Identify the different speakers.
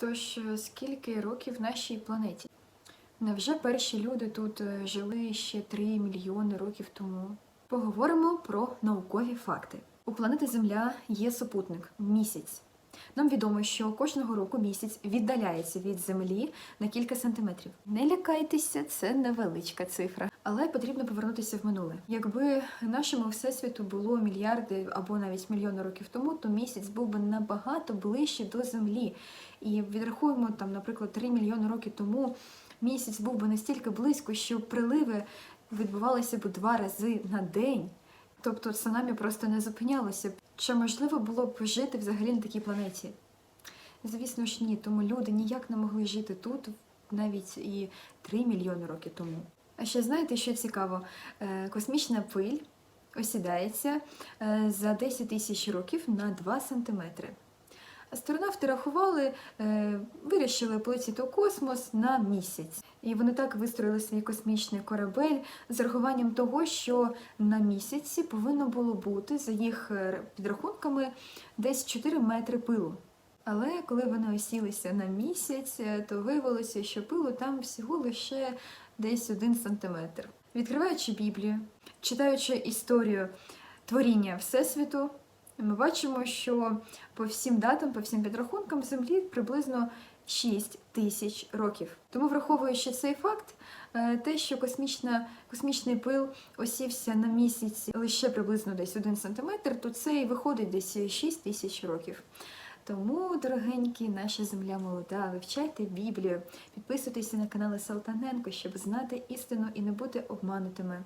Speaker 1: Тож е, скільки років нашій планеті? Невже перші люди тут е, жили ще 3 мільйони років тому? Поговоримо про наукові факти. У планети Земля є супутник місяць. Нам відомо, що кожного року місяць віддаляється від землі на кілька сантиметрів. Не лякайтеся, це невеличка цифра, але потрібно повернутися в минуле. Якби нашому всесвіту було мільярди або навіть мільйони років тому, то місяць був би набагато ближче до землі. І відрахуємо там, наприклад, 3 мільйони років тому місяць був би настільки близько, що приливи відбувалися б два рази на день. Тобто цунамі просто не зупинялося. Чи можливо було б жити взагалі на такій планеті? Звісно ж, ні, тому люди ніяк не могли жити тут навіть і 3 мільйони років тому. А ще знаєте, що цікаво? Е, Космічна пиль осідається е, за 10 тисяч років на 2 сантиметри. Астронавти рахували, е, вирішили полетіти у космос на місяць. І вони так вистроїли свій космічний корабель з рахуванням того, що на місяці повинно було бути, за їх е, підрахунками, десь 4 метри пилу. Але коли вони осілися на місяць, е, то виявилося, що пилу там всього лише десь один сантиметр. Відкриваючи Біблію, читаючи історію творіння Всесвіту, ми бачимо, що по всім датам, по всім підрахункам Землі приблизно 6 тисяч років. Тому, враховуючи цей факт, е, те, що космічна, космічний пил осівся на місяць лише приблизно десь 1 сантиметр, то це і виходить десь 6 тисяч років. Тому, дорогенькі, наша земля молода, вивчайте Біблію, підписуйтеся на канали Салтаненко, щоб знати істину і не бути обманутими.